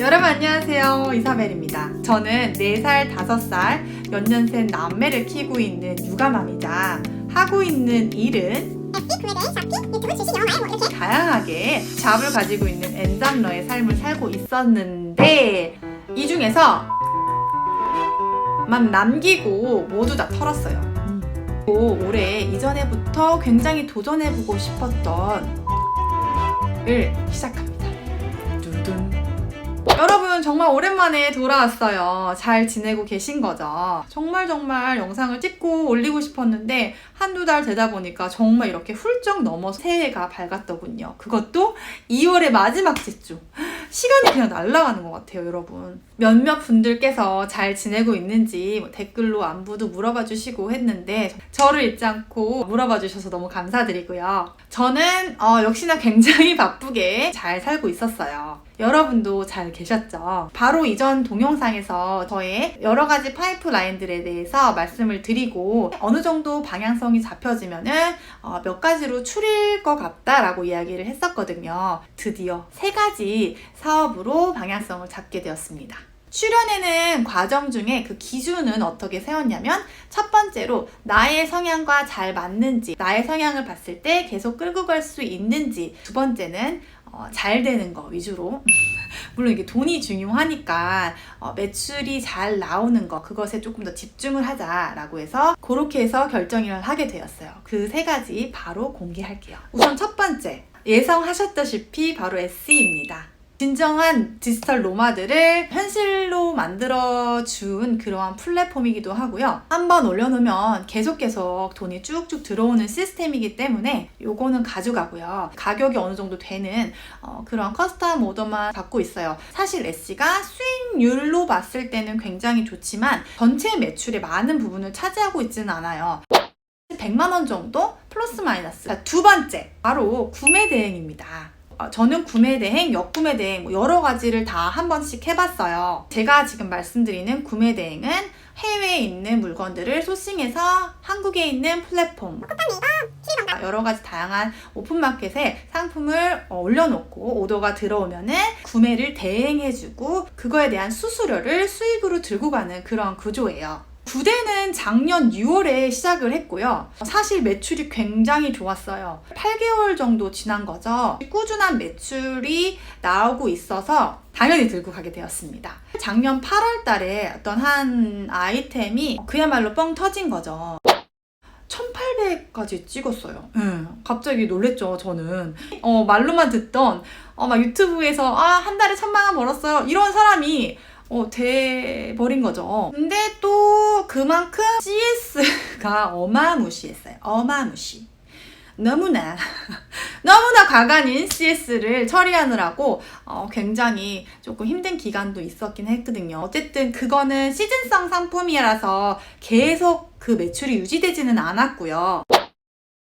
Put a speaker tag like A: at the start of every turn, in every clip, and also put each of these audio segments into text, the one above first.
A: 여러분 안녕하세요. 이사벨입니다. 저는 4살 5살 연년생 남매를 키우고 있는 육아맘이자 하고 있는 일은? 다양하게 잡을 가지고 있는 엔잡러의 삶을 살고 있었는데 이 중에서 만 남기고 모두 다 털었어요. 또 올해 이전에부터 굉장히 도전해보고 싶었던 을 시작합니다 여러분 정말 오랜만에 돌아왔어요. 잘 지내고 계신 거죠? 정말 정말 영상을 찍고 올리고 싶었는데 한두 달 되다 보니까 정말 이렇게 훌쩍 넘어서 새해가 밝았더군요. 그것도 2월의 마지막 주주. 시간이 그냥 날아가는 것 같아요, 여러분. 몇몇 분들께서 잘 지내고 있는지 뭐 댓글로 안부도 물어봐 주시고 했는데 저를 잊지 않고 물어봐 주셔서 너무 감사드리고요. 저는 어, 역시나 굉장히 바쁘게 잘 살고 있었어요. 여러분도 잘 계셨죠? 바로 이전 동영상에서 저의 여러 가지 파이프라인들에 대해서 말씀을 드리고 어느 정도 방향성이 잡혀지면은 어, 몇 가지로 추릴 것 같다라고 이야기를 했었거든요. 드디어 세 가지 사업으로 방향성을 잡게 되었습니다. 출연에는 과정 중에 그 기준은 어떻게 세웠냐면 첫 번째로 나의 성향과 잘 맞는지 나의 성향을 봤을 때 계속 끌고 갈 수 있는지 두 번째는 어, 잘 되는 거 위주로 물론 이게 돈이 중요하니까 어, 매출이 잘 나오는 거 그것에 조금 더 집중을 하자라고 해서 그렇게 해서 결정을 하게 되었어요. 그 세 가지 바로 공개할게요. 우선 첫 번째 예상하셨다시피 바로 SE입니다. 진정한 디지털 노마드를 현실로 만들어준 그러한 플랫폼이기도 하고요. 한번 올려놓으면 계속 계속 돈이 쭉쭉 들어오는 시스템이기 때문에 요거는 가져가고요. 가격이 어느 정도 되는 어, 그런 커스텀 오더만 받고 있어요. 사실 SC가 수익률로 봤을 때는 굉장히 좋지만 전체 매출의 많은 부분을 차지하고 있지는 않아요. 100만 원 정도 플러스 마이너스. 자, 두 번째 바로 구매 대행입니다. 어, 저는 구매 대행, 역구매 대행 뭐 여러 가지를 다 한 번씩 해봤어요. 제가 지금 말씀드리는 구매 대행은 해외에 있는 물건들을 소싱해서 한국에 있는 플랫폼 여러 가지 다양한 오픈마켓에 상품을 어, 올려놓고 오더가 들어오면은 구매를 대행해주고 그거에 대한 수수료를 수익으로 들고 가는 그런 구조예요. 구대는 작년 6월에 시작을 했고요. 사실 매출이 굉장히 좋았어요. 8개월 정도 지난 거죠. 꾸준한 매출이 나오고 있어서 당연히 들고 가게 되었습니다. 작년 8월 달에 어떤 한 아이템이 그야말로 뻥 터진 거죠. 1800까지 찍었어요. 응, 갑자기 놀랬죠, 저는. 어, 말로만 듣던, 어, 막 유튜브에서, 아, 한 달에 천만 원 벌었어요. 이런 사람이, 어, 돼버린 거죠. 근데 또 그만큼 CS가 어마무시했어요. 어마무시. 너무나 너무나 과간인 CS를 처리하느라고 어, 굉장히 조금 힘든 기간도 있었긴 했거든요. 어쨌든 그거는 시즌성 상품이라서 계속 그 매출이 유지되지는 않았고요.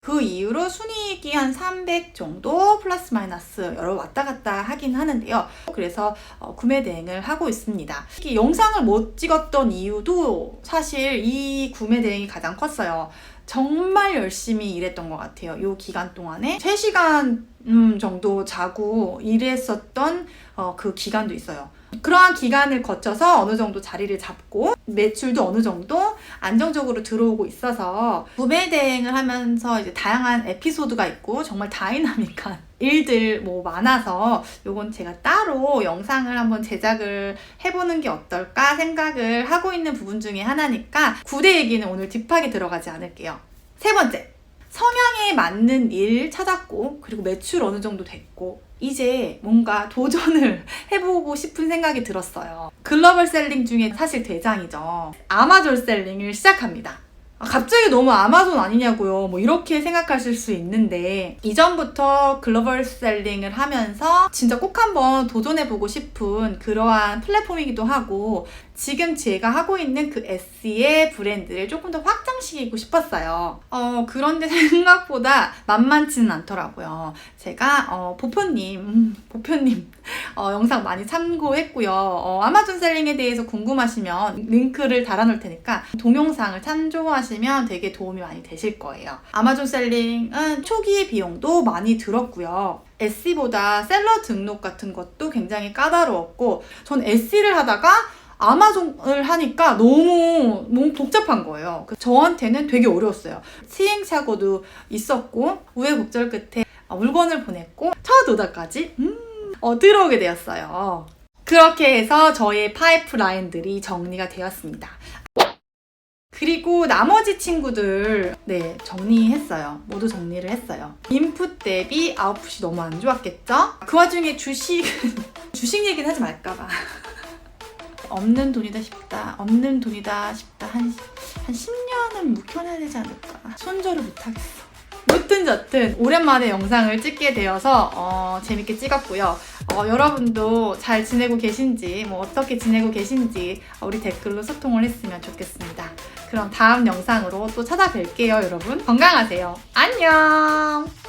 A: 그 이후로 순이익이 한 300 정도 플러스 마이너스 여러 왔다 갔다 하긴 하는데요. 그래서 어, 구매 대행을 하고 있습니다. 특히 영상을 못 찍었던 이유도 사실 이 구매 대행이 가장 컸어요. 정말 열심히 일했던 것 같아요. 이 기간 동안에 3시간 음, 정도 자고 일했었던 어, 그 기간도 있어요. 그러한 기간을 거쳐서 어느 정도 자리를 잡고 매출도 어느 정도 안정적으로 들어오고 있어서 구매 대행을 하면서 이제 다양한 에피소드가 있고 정말 다이나믹한 일들 뭐 많아서 요건 제가 따로 영상을 한번 제작을 해보는 게 어떨까 생각을 하고 있는 부분 중에 하나니까 구대 얘기는 오늘 딥하게 들어가지 않을게요. 세 번째. 성향에 맞는 일 찾았고, 그리고 매출 어느 정도 됐고, 이제 뭔가 도전을 해보고 싶은 생각이 들었어요. 글로벌 셀링 중에 사실 대장이죠. 아마존 셀링을 시작합니다. 아, 갑자기 너무 아마존 아니냐고요. 뭐 이렇게 생각하실 수 있는데 이전부터 글로벌 셀링을 하면서 진짜 꼭 한번 도전해보고 싶은 그러한 플랫폼이기도 하고 지금 제가 하고 있는 그 S의 브랜드를 조금 더 확장시키고 싶었어요. 어, 그런데 생각보다 만만치는 않더라고요. 제가 어, 보표님, 음, 보표님 어, 영상 많이 참고했고요. 어, 아마존 셀링에 대해서 궁금하시면 링크를 달아놓을 테니까 동영상을 참조하시면 되게 도움이 많이 되실 거예요. 아마존 셀링은 초기 비용도 많이 들었고요. SE보다 셀러 등록 같은 것도 굉장히 까다로웠고 전 SE를 하다가 아마존을 하니까 너무 너무 복잡한 거예요. 그 저한테는 되게 어려웠어요. 시행착오도 있었고 우여곡절 끝에 어, 물건을 보냈고 첫 오다까지 음, 어, 들어오게 되었어요. 그렇게 해서 저의 파이프라인들이 정리가 되었습니다. 그리고 나머지 친구들 네 정리했어요. 모두 정리를 했어요. 인풋 대비 아웃풋이 너무 안 좋았겠죠? 그 와중에 주식 주식 얘기는 하지 말까봐. 없는 돈이다 싶다. 없는 돈이다 싶다. 한, 한 10년은 묵혀놔야 되지 않을까. 손절을 못하겠어. 무튼 저튼 오랜만에 영상을 찍게 되어서 어, 재밌게 찍었고요. 어, 여러분도 잘 지내고 계신지 뭐 어떻게 지내고 계신지 우리 댓글로 소통을 했으면 좋겠습니다. 그럼 다음 영상으로 또 찾아뵐게요, 여러분. 건강하세요. 안녕!